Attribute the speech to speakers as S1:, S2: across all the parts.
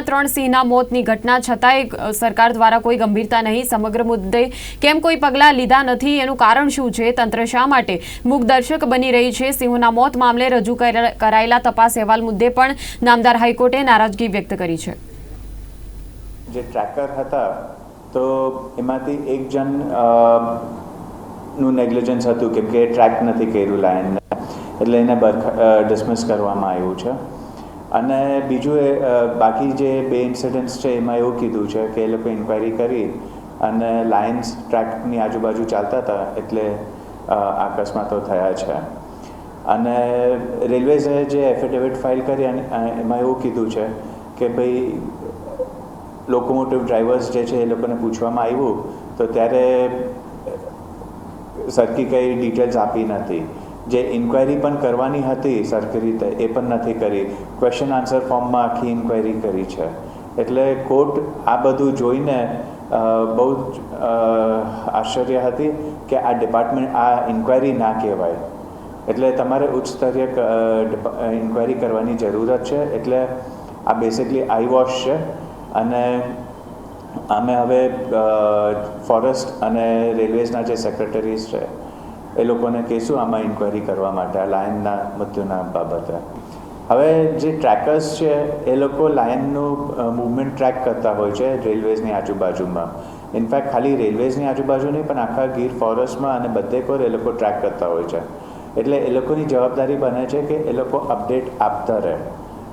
S1: ત્રણ સિંહના મોતની ઘટના છતાંય સરકાર દ્વારા કોઈ ગંભીરતા નહીં, સમગ્ર મુદ્દે કેમ કોઈ પગલાં લીધા નથી, એનું કારણ શું છે, તંત્ર શા માટે મૂકદર્શક બની રહી છે? સિંહોના મોત મામલે રજૂ કરાયેલા તપાસ અહેવાલ મુદ્દે પણ નામદાર હાઈકોર્ટે નારાજગી વ્યક્ત કરી છે.
S2: જે ટ્રેકર હતા, તો એમાંથી એક જણનું નેગ્લિજન્સ હતું, કેમ કે ટ્રેક નથી કર્યું લાયનને એટલે એને ડિસમિસ કરવામાં આવ્યું છે. અને બીજું એ બાકી જે બે ઇન્સિડન્ટ્સ છે, એમાં એવું કીધું છે કે એ લોકો ઇન્ક્વાયરી કરી અને લાયન્સ ટ્રેકની આજુબાજુ ચાલતા હતા એટલે અકસ્માતો થયા છે. અને રેલવેઝે જે એફિડેવિટ ફાઇલ કરી અને એમાં એવું કીધું છે કે ભાઈ લોકોમોટિવ ડ્રાઈવર્સ જે છે એ લોકોને પૂછવામાં આવ્યું તો ત્યારે સરખી કંઈ ડિટેલ્સ આપી નથી. જે ઇન્ક્વાયરી પણ કરવાની હતી સરખી રીતે, એ પણ નથી કરી. ક્વેશ્ચન આન્સર ફોર્મમાં આખી ઇન્ક્વાયરી કરી છે. એટલે કોર્ટ આ બધું જોઈને બહુ જ આશ્ચર્ય હતી કે આ ડિપાર્ટમેન્ટ આ ઇન્ક્વાયરી ના કહેવાય. એટલે તમારે ઉચ્ચ સ્તરીય ઇન્ક્વાયરી કરવાની જરૂરત છે. એટલે આ બેસિકલી આઈ વોશ છે. અને અમે હવે ફોરેસ્ટ અને રેલવેઝના જે સેક્રેટરીઝ છે એ લોકોને કહીશું, આમાં ઇન્ક્વાયરી કરવા માટે. આ લાયનના મૃત્યુના બાબતે. હવે જે ટ્રેકર્સ છે, એ લોકો લાયનનું મૂવમેન્ટ ટ્રેક કરતા હોય છે રેલવેઝની આજુબાજુમાં. ઇનફેક્ટ ખાલી રેલવેઝની આજુબાજુ નહીં, પણ આખા ગીર ફોરેસ્ટમાં અને બધે કોર એ લોકો ટ્રેક કરતા હોય છે. એટલે એ લોકોની જવાબદારી બને છે કે એ લોકો અપડેટ આપતા રહે.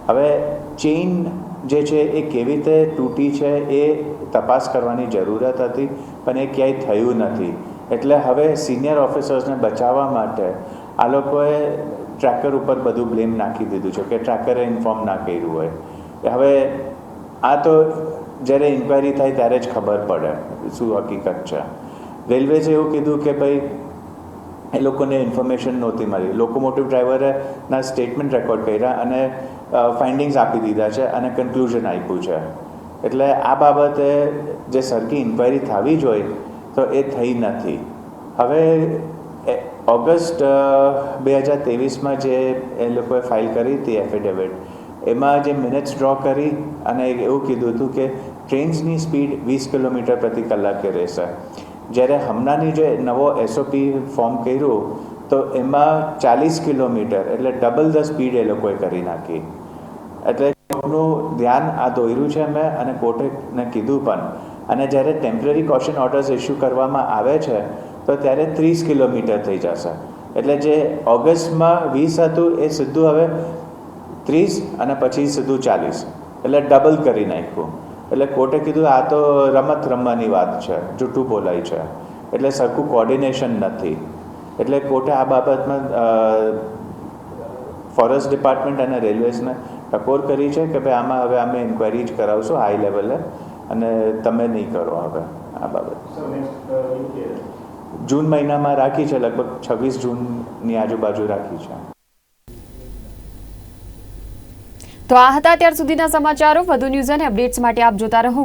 S2: હવે ચેઇન જે છે, એ કેવી રીતે તૂટી છે, એ તપાસ કરવાની જરૂરત હતી, પણ એ ક્યાંય થયું નથી. એટલે હવે સિનિયર ઓફિસર્સને બચાવવા માટે આ લોકોએ ટ્રેકર ઉપર બધું બ્લેમ નાખી દીધું છે કે ટ્રેકરે ઇન્ફોર્મ ના કર્યું હોય. હવે આ તો જ્યારે ઇન્ક્વાયરી થાય ત્યારે જ ખબર પડે શું હકીકત છે. રેલવે છે એવું કીધું કે ભાઈ એ લોકોને ઇન્ફોર્મેશન નહોતી મળી. લોકોમોટિવ ડ્રાઈવરે ના સ્ટેટમેન્ટ રેકોર્ડ કર્યા અને ફાઇન્ડિંગ્સ આપી દીધા છે અને કન્ક્લુઝન આપ્યું છે. એટલે આ બાબતે જે સરખી ઇન્ક્વાયરી થવી જોઈએ તો એ થઈ નથી. હવે ઓગસ્ટ બે હજાર ત્રેવીસમાં જે એ લોકોએ ફાઇલ કરી હતી એફિડેવિટ, એમાં જે મિનિટ્સ ડ્રો કરી અને એવું કીધું હતું કે ટ્રેન્સની સ્પીડ વીસ કિલોમીટર પ્રતિ કલાકે રહેશે. જ્યારે હમણાંની જે નવો એસઓપી ફોર્મ કર્યું, તો એમાં ચાલીસ કિલોમીટર એટલે ડબલ ધ સ્પીડ એ લોકોએ કરી નાખી. એટલે કોર્ટનું ધ્યાન આ દોર્યું છે મેં અને કોર્ટે ને કીધું પણ. અને જ્યારે ટેમ્પરરી કોશન ઓર્ડર્સ ઇસ્યુ કરવામાં આવે છે, તો ત્યારે ત્રીસ કિલોમીટર થઈ જશે. એટલે જે ઓગસ્ટમાં વીસ હતું એ સીધું હવે ત્રીસ અને પછી સીધું ચાલીસ. એટલે ડબલ કરી નાખ્યું. એટલે કોર્ટે કીધું, આ તો રમત રમવાની વાત છે, જૂઠું બોલાય છે. એટલે સરખું કોર્ડિનેશન નથી. એટલે કોર્ટે આ બાબતમાં ફોરેસ્ટ ડિપાર્ટમેન્ટ અને રેલવેઝને ટકોર કરી છે કે ભાઈ આમાં હવે અમે ઇન્કવાયરી જ કરાવશું હાઈ લેવલે અને તમે નહીં કરો હવે આ બાબત. જૂન મહિનામાં રાખી છે લગભગ છવ્વીસ જૂનની આજુબાજુ રાખી છે.
S1: તો આ હતા અત્યાર સુધીના સમાચારો. વધુ ન્યૂઝ અને અપડેટ્સ માટે આપ જોતા રહો.